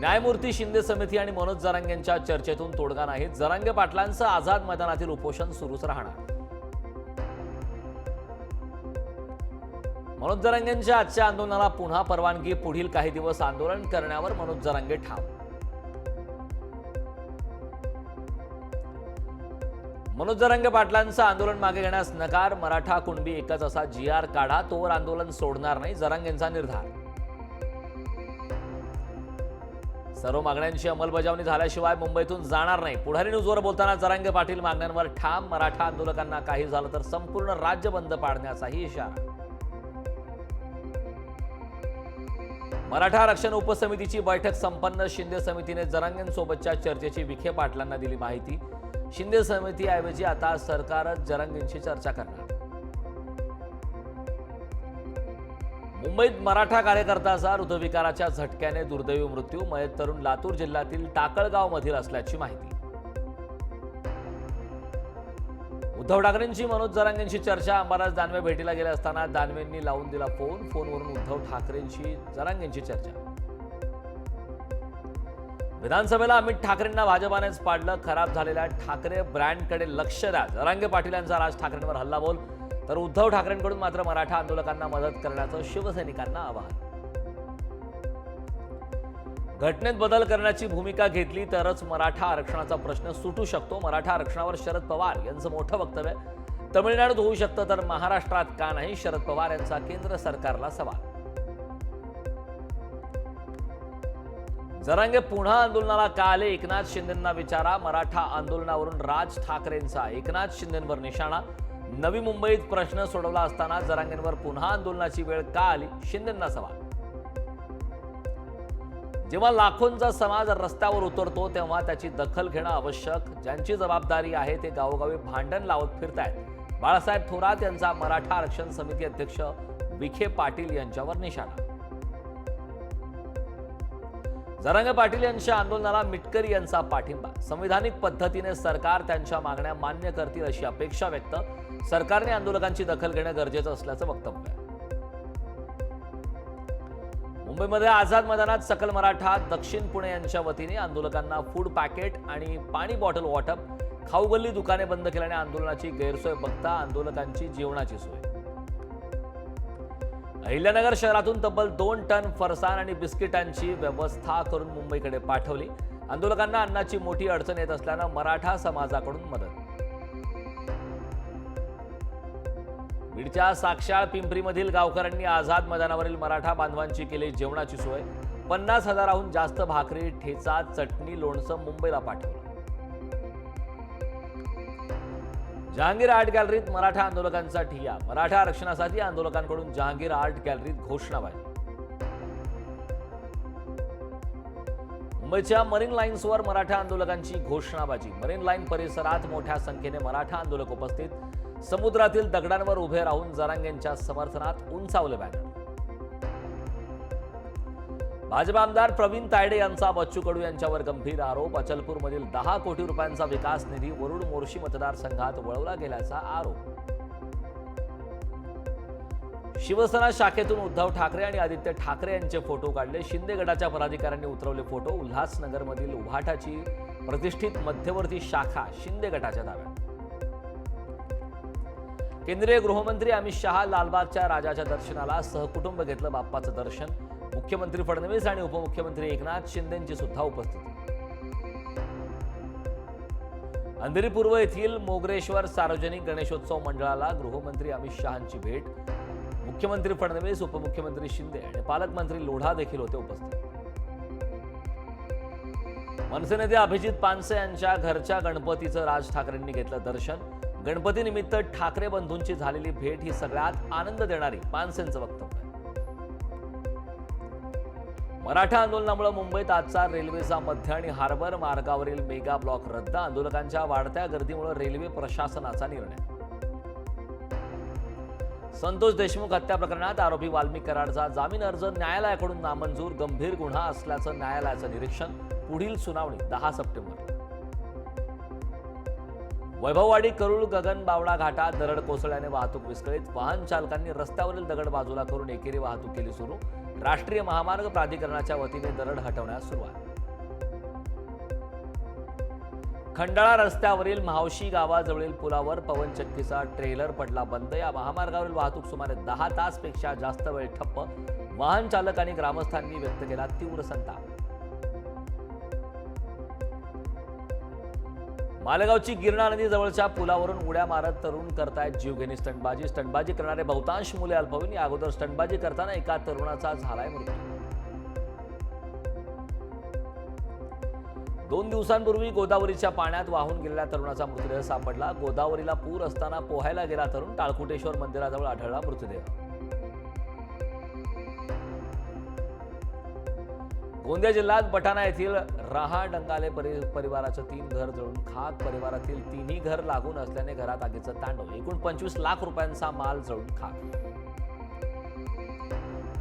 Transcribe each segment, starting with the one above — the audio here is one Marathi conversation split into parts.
न्यायमूर्ती शिंदे समिती आणि मनोज जरांग यांच्या चर्चेतून तोडगा नाही. जरांगे पाटलांचं आझाद मैदानातील उपोषण सुरूच राहणार. मनोज जरांगेंच्या आजच्या आंदोलनाला पुन्हा परवानगी पुढील काही दिवस आंदोलन करण्यावर मनोज जरांगे ठाम. मनोज जरांगे पाटलांचं आंदोलन मागे घेण्यास नकार मराठा कुणबी एकच असा जी आर काढा तोवर आंदोलन सोडणार नाही जरांगेंचा निर्धार. सर्व मागण्यांची अंमलबजावणी झाल्याशिवाय मुंबईतून जाणार नाही. पुढारी न्यूजवर बोलताना जरांगे पाटील मागण्यांवर ठाम मराठा आंदोलकांना काही झालं तर संपूर्ण राज्य बंद पाडण्याचाही इशारा. मराठा आरक्षण उपसमितीची बैठक संपन्न. शिंदे समितीने जरांगेंसोबतच्या चर्चेची विखे पाटलांना दिली माहिती. शिंदे समितीऐवजी आता सरकारच जरांगेंशी चर्चा करणार. मुंबईत मराठा कार्यकर्त्याचा हृदयविकाराच्या झटक्याने दुर्दैवी मृत्यू मयत तरुण लातूर जिल्ह्यातील टाकळगाव मधील असल्याची माहिती. उद्धव ठाकरेंची मनोज जरांगेंशी चर्चा अंबादास दानवे भेटीला गेले असताना दानवेंनी लावून दिला फोन. फोनवरून उद्धव ठाकरेंशी जरांगेंची चर्चा. विधानसभेला अमित ठाकरेंना भाजपानेच पाडलं खराब झालेल्या ठाकरे ब्रँडकडे लक्ष द्या. जरांगे पाटील यांचा राज ठाकरेंवर हल्ला बोल. तर उद्धव ठाकरेंकडून मात्र मराठा आंदोलकांना मदत करण्याचं शिवसैनिकांना आवाहन. घटनेत बदल करण्याची भूमिका घेतली तरच मराठा आरक्षणाचा प्रश्न सुटू शकतो. मराठा आरक्षणावर शरद पवार यांचं मोठं वक्तव्य. तमिळनाडूत होऊ शकतं तर महाराष्ट्रात का नाही? शरद पवार यांचा केंद्र सरकारला सवाल. जरांगे पुन्हा आंदोलनाला का आले? एकनाथ शिंदेंना विचारा. मराठा आंदोलनावरून राज ठाकरेंचा. एकनाथ शिंदेंवर निशाणा. नवी मुंबईत प्रश्न सोडवला असताना जरांगेंवर पुन्हा आंदोलनाची वेळ का आली? शिंदेना सवाल. जेव्हा लाखोंचा समाज रस्त्यावर उतरतो तेव्हा त्याची दखल घेणं आवश्यक. ज्यांची जबाबदारी आहे ते गावोगावी भांडण लावत फिरतायत. बाळासाहेब थोरात यांचा मराठा आरक्षण समिती अध्यक्ष विखे पाटील यांच्यावर निशाणा. जरांगे पाटील यांच्या आंदोलनाला मिटकरी यांचा पाठिंबा. संविधानिक पद्धतीने सरकार त्यांच्या मागण्या मान्य करतील अशी अपेक्षा व्यक्त सरकारने आंदोलकांची दखल घेणं गरजेचं असल्याचं वक्तव्य आहे. मुंबईमध्ये आझाद मैदानात सकल मराठा दक्षिण पुणे यांच्या वतीने आंदोलकांना फूड पॅकेट आणि पाणी बॉटल वाटप खाऊगल्ली दुकाने बंद केल्याने आंदोलनाची गैरसोय बघता आंदोलकांची जेवणाची सोय. अहिल्यानगर शहरातून तब्बल दोन टन फरसाण आणि बिस्किटांची व्यवस्था करून मुंबईकडे पाठवली. आंदोलकांना अन्नाची मोठी अडचण येत असल्यानं मराठा समाजाकडून मदत. बीडच्या साक्षाळ पिंपरीमधील गावकऱ्यांनी आझाद मैदानावरील मराठा बांधवांची केली जेवणाची सोय. पन्नास हजाराहून जास्त भाकरी ठेचा चटणी लोणचं मुंबईला पाठवलं. जहांगीर आर्ट गॅलरीत मराठा आंदोलकांचा ठिया मराठा आरक्षणासाठी आंदोलकांकडून जहांगीर आर्ट गॅलरीत घोषणाबाजी मुंबईच्या मरीन लाईन्सवर मराठा आंदोलकांची घोषणाबाजी. मरीन लाईन परिसरात मोठ्या संख्येने मराठा आंदोलक उपस्थित. समुद्रातील दगडांवर उभे राहून जरांगेंच्या समर्थनात उंचावले बॅनर भाजप आमदार प्रवीण तायडे यांचा बच्चू कडू यांच्यावर गंभीर आरोप. अचलपूरमधील दहा कोटी रुपयांचा विकास निधी वरुड मोर्शी मतदारसंघात वळवला गेल्याचा आरोप. शिवसेना शाखेतून उद्धव ठाकरे आणि आदित्य ठाकरे यांचे फोटो काढले. शिंदे गटाच्या पदाधिकाऱ्यांनी उतरवले फोटो. उल्हासनगरमधील उभाटाची प्रतिष्ठित मध्यवर्ती शाखा शिंदे गटाच्या ताब्यात. केंद्रीय गृहमंत्री अमित शहा लालबागच्या राजाच्या दर्शनाला सहकुटुंब घेतलं बाप्पाचं दर्शन. मुख्यमंत्री फडणवीस आणि उपमुख्यमंत्री एकनाथ शिंदेची सुद्धा उपस्थिती. अंधेरी पूर्व येथील मोगरेश्वर सार्वजनिक गणेशोत्सव मंडळाला गृहमंत्री अमित शहांची भेट. मुख्यमंत्री फडणवीस उपमुख्यमंत्री शिंदे आणि पालकमंत्री लोढा देखील होते उपस्थित. मनसे नेते अभिजित पानसे यांच्या घरच्या गणपतीचं राज ठाकरेंनी घेतलं दर्शन. गणपती निमित्त ठाकरे बंधूंची झालेली भेट ही सगळ्यात आनंद देणारी मानसेंचं वक्तव्य मराठा आंदोलनामुळे मुंबईत आजचा रेल्वेचा मध्य आणि हार्बर मार्गावरील मेगा ब्लॉक रद्द आंदोलकांच्या वाढत्या गर्दीमुळे रेल्वे प्रशासनाचा निर्णय. संतोष देशमुख हत्या प्रकरणात आरोपी वाल्मिक कराडचा जामीन अर्ज न्यायालयाकडून नामंजूर गंभीर गुन्हा असल्याचं न्यायालयाचं निरीक्षण पुढील सुनावणी दहा सप्टेंबर. वैभववाडी करुळ गगन बावडा घाटात दरड कोसळल्याने वाहतूक विस्कळीत. वाहन चालकांनी रस्त्यावरील दगड बाजूला करून एकेरी वाहतूक केली सुरू. राष्ट्रीय महामार्ग प्राधिकरणाच्या वतीने दरड हटवण्यास सुरुवात. खंडाळा रस्त्यावरील मावशी गावाजवळील पुलावर पवन चक्कीचा ट्रेलर पडला बंद. या महामार्गावरील वाहतूक सुमारे दहा तासपेक्षा जास्त वेळ ठप्प. वाहन चालक आणि ग्रामस्थांनी व्यक्त केला तीव्र संताप. मालेगावची गिरणा नदी जवळच्या पुलावरून उड्या मारत तरुण करतायत जीवघेणी स्टंटबाजी. स्टंटबाजी करणारे बहुतांश मुले अल्पवयीन. या अगोदर स्टंटबाजी करताना एका तरुणाचा झालाय मृत्यू. दोन दिवसांपूर्वी गोदावरीच्या पाण्यात वाहून गेलेल्या तरुणाचा मृतदेह सापडला. गोदावरीला पूर असताना पोहायला गेला तरुण टाळकुटेश्वर मंदिराजवळ आढळला मृतदेह. गोंदिया जिल्ह्यात बटाणा येथील रहा डंगाले परि परिवाराचं तीन घर जळून खाक परिवारातील तिन्ही घर लागून असल्याने घरात आगीचं तांडव. एकूण पंचवीस लाख रुपयांचा माल जळून खाक.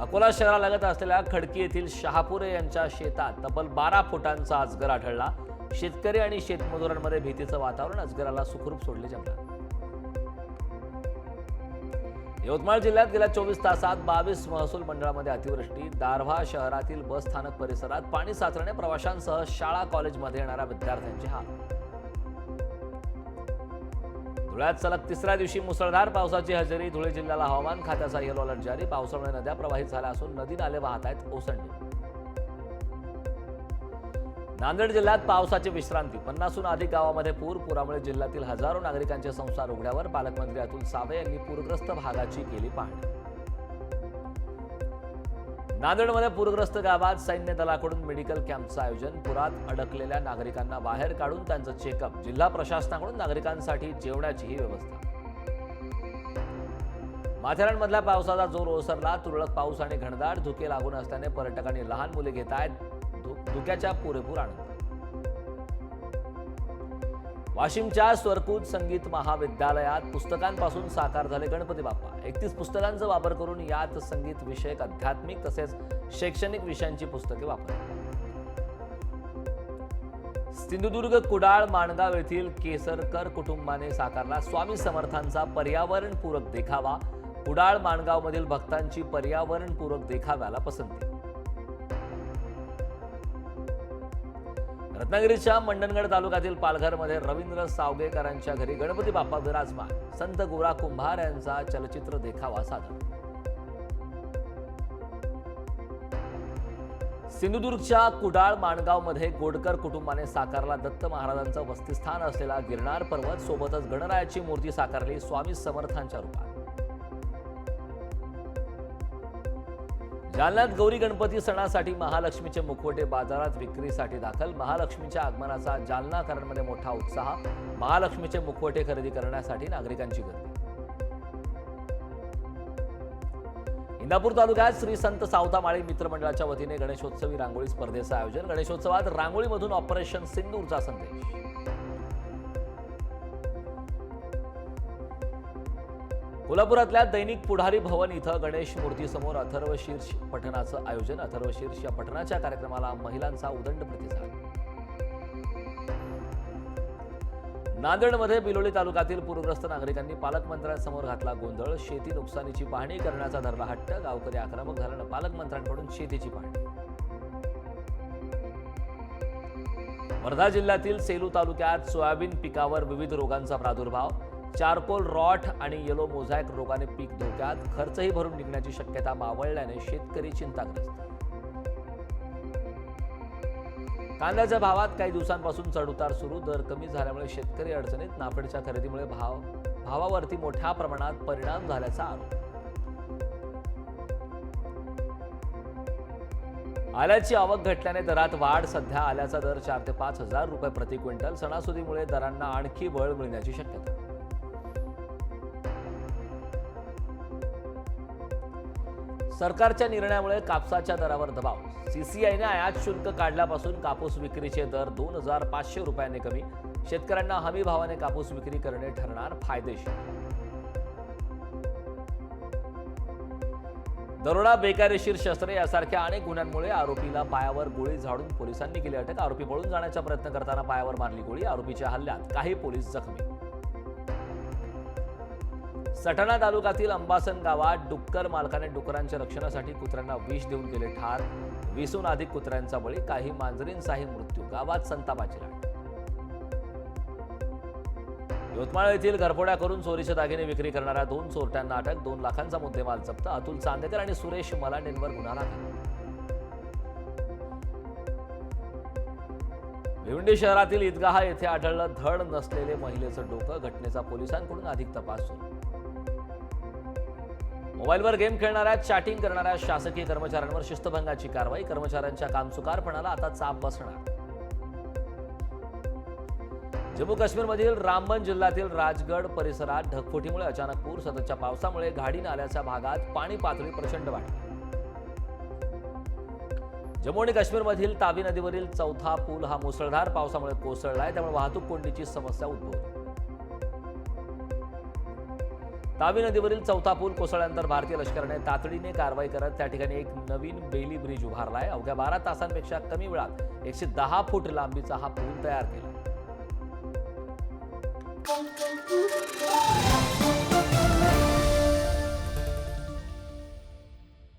अकोला शहरालगत असलेल्या खडकी येथील शहापुरे यांच्या शेतात तब्बल बारा फुटांचा अजगर आढळला. शेतकरी आणि शेतमजुरांमध्ये भीतीचं वातावरण अजगराला सुखरूप सोडले जंगलात यवतमाळ जिल्ह्यात गेल्या चोवीस तासात बावीस महसूल मंडळामध्ये अतिवृष्टी दारव्हा शहरातील बस स्थानक परिसरात पाणी साचल्याने प्रवाशांसह शाळा कॉलेजमध्ये येणाऱ्या विद्यार्थ्यांचे हाल. धुळ्यात सलग तिसऱ्या दिवशी मुसळधार पावसाची हजेरी धुळे जिल्ह्याला हवामान खात्याचा येलो अलर्ट जारी. पावसामुळे नद्या प्रवाहित झाल्या असून नदी नाले वाहत आहेत ओसंडी नांदेड जिल्ह्यात पावसाची विश्रांती. पन्नासहून अधिक गावामध्ये पूर पुरामुळे जिल्ह्यातील हजारो नागरिकांचे संसार उघड्यावर पालकमंत्री अतुल सावे यांनी पूरग्रस्त भागाची केली पाहणी. नांदेडमध्ये पूरग्रस्त गावात सैन्य दलाकडून मेडिकल कॅम्पचं आयोजन पुरात अडकलेल्या नागरिकांना बाहेर काढून त्यांचं चेकअप जिल्हा प्रशासनाकडून नागरिकांसाठी जेवणाचीही व्यवस्था. माथेरानमधल्या पावसाचा जोर ओसरला तुरळक पाऊस आणि घनदाट धुके लागून असल्याने पर्यटकांनी लहान मुले घेत आहेत. धुक्याच्या पुरेपूर आनंद वाशिमच्या स्वरकूत संगीत महाविद्यालयात पुस्तकांपासून साकार झाले गणपती बाप्पा. एकतीस पुस्तकांचा वापर करून यात संगीत विषयक आध्यात्मिक तसेच शैक्षणिक विषयांची पुस्तके वापरली. सिंधुदुर्ग कुडाळ माणगाव येथील केसरकर कुटुंबाने साकारला स्वामी समर्थांचा पर्यावरणपूरक देखावा. कुडाळ माणगावमधील भक्तांची पर्यावरणपूरक देखाव्याला पसंती. रत्नागिरीच्या मंडणगड तालुक्यातील पालघरमध्ये रवींद्र सावगेकरांच्या घरी गणपती बाप्पा विराजमान. संत गोरा कुंभार यांचा चलचित्र देखावा सादर. सिंधुदुर्गच्या कुडाळ माणगावमध्ये गोडकर कुटुंबाने साकारला दत्त महाराजांचं वस्तीस्थान असलेला गिरनार पर्वत सोबतच गणरायाची मूर्ती साकारली स्वामी समर्थांच्या रूपात. जालन्यात गौरी गणपती सणासाठी महालक्ष्मीचे मुखवटे बाजारात विक्रीसाठी दाखल. महालक्ष्मीच्या आगमनाचा जालनाकरांमध्ये मोठा उत्साह. महालक्ष्मीचे मुखवटे खरेदी करण्यासाठी नागरिकांची गर्दी. इंदापूर तालुक्यात श्री संत सावतामाळी मित्रमंडळाच्या वतीने गणेशोत्सवी रांगोळी स्पर्धेचं आयोजन. गणेशोत्सवात रांगोळीमधून ऑपरेशन सिंदूरचा संदेश. कोल्हापुरातल्या दैनिक पुढारी भवन इथं गणेश मूर्तीसमोर अथर्व शीर्ष पठणाचं आयोजन. अथर्व शीर्ष या पठणाच्या कार्यक्रमाला महिलांचा उदंड प्रतिसाद. नांदेडमध्ये बिलोली तालुक्यातील पूरग्रस्त नागरिकांनी पालकमंत्र्यांसमोर घातला गोंधळ. शेती नुकसानीची पाहणी करण्याचा धरला हट्ट. गावकरी आक्रमक झाल्यानं पालकमंत्र्यांकडून शेतीची पाहणी. वर्धा जिल्ह्यातील सेलू तालुक्यात सोयाबीन पिकावर विविध रोगांचा प्रादुर्भाव. चारकोल रॉट आणि येलो मोझॅक रोगाने पीक धोक्यात खर्चही भरून निघण्याची शक्यता मावळल्याने शेतकरी चिंताग्रस्त. कांद्याच्या भावात काही दिवसांपासून चढउतार सुरू दर कमी झाल्यामुळे शेतकरी अडचणीत नाफेडच्या खरेदीमुळे भाव भावावरती मोठ्या प्रमाणात परिणाम झाल्याचा आरोप. आल्याची आवक घटल्याने दरात वाढ सध्या आल्याचा दर चार ते पाच हजार रुपये प्रति क्विंटल सणासुदीमुळे दरांना आणखी बळ मिळण्याची शक्यता. सरकारच्या निर्णयामुळे कापसाच्या दरावर दबाव. सीसीआयने आयात शुल्क काढल्यापासून कापूस विक्रीचे दर दोन हजार पाचशे रुपयांनी कमी. शेतकऱ्यांना हमी भावाने कापूस विक्री करणे ठरणार फायदेशीर. दरोडा बेकायदेशीर शस्त्रे यासारख्या अनेक गुन्ह्यांमुळे आरोपीला पायावर गोळी झाडून पोलिसांनी केली अटक. आरोपी पळून जाण्याचा प्रयत्न करताना पायावर मारली गोळी आरोपीच्या हल्ल्यात काही पोलीस जखमी सटाणा तालुक्यातील अंबासन गावात डुक्कर मालकाने डुकरांच्या रक्षणासाठी कुत्र्यांना विष देऊन केले ठार. वीसहून अधिक कुत्र्यांचा बळी काही मांजरींचाही मृत्यू गावात संतापाची लाट. यवतमाळ येथील घरफोड्या करून चोरीचे दागिने विक्री करणाऱ्या दोन चोरट्यांना अटक दोन लाखांचा मुद्देमाल जप्त अतुल चांदेकर आणि सुरेश मलांडेंवर गुन्हा दाखल. भिवंडी शहरातील ईदगाह येथे आढळलं धड नसलेले महिलेचं डोकं घटनेचा पोलिसांकडून अधिक तपास सुरू. मोबाईलवर गेम खेळणाऱ्या चॅटिंग करणाऱ्या शासकीय कर्मचाऱ्यांवर शिस्तभंगाची कारवाई कर्मचाऱ्यांच्या कामचुकारपणाला आता चाप बसणार. जम्मू काश्मीरमधील रामबन जिल्ह्यातील राजगड परिसरात ढगफुटीमुळे अचानक पूर सततच्या पावसामुळे घाडी नाल्याच्या भागात पाणी पातळी प्रचंड वाढली. जम्मू आणि काश्मीरमधील तावी नदीवरील चौथा पूल हा मुसळधार पावसामुळे कोसळलाय त्यामुळे वाहतूक कोंडीची समस्या उद्भवली. तावी नदीवरील चौथा पूल कोसळल्यानंतर भारतीय लष्कराने तातडीने कारवाई करत त्या ठिकाणी एक नवीन बेली ब्रिज उभारला आहे अवघ्या बारा तासांपेक्षा कमी वेळात एकशे दहा फूट लांबीचा हा पूल तयार केला.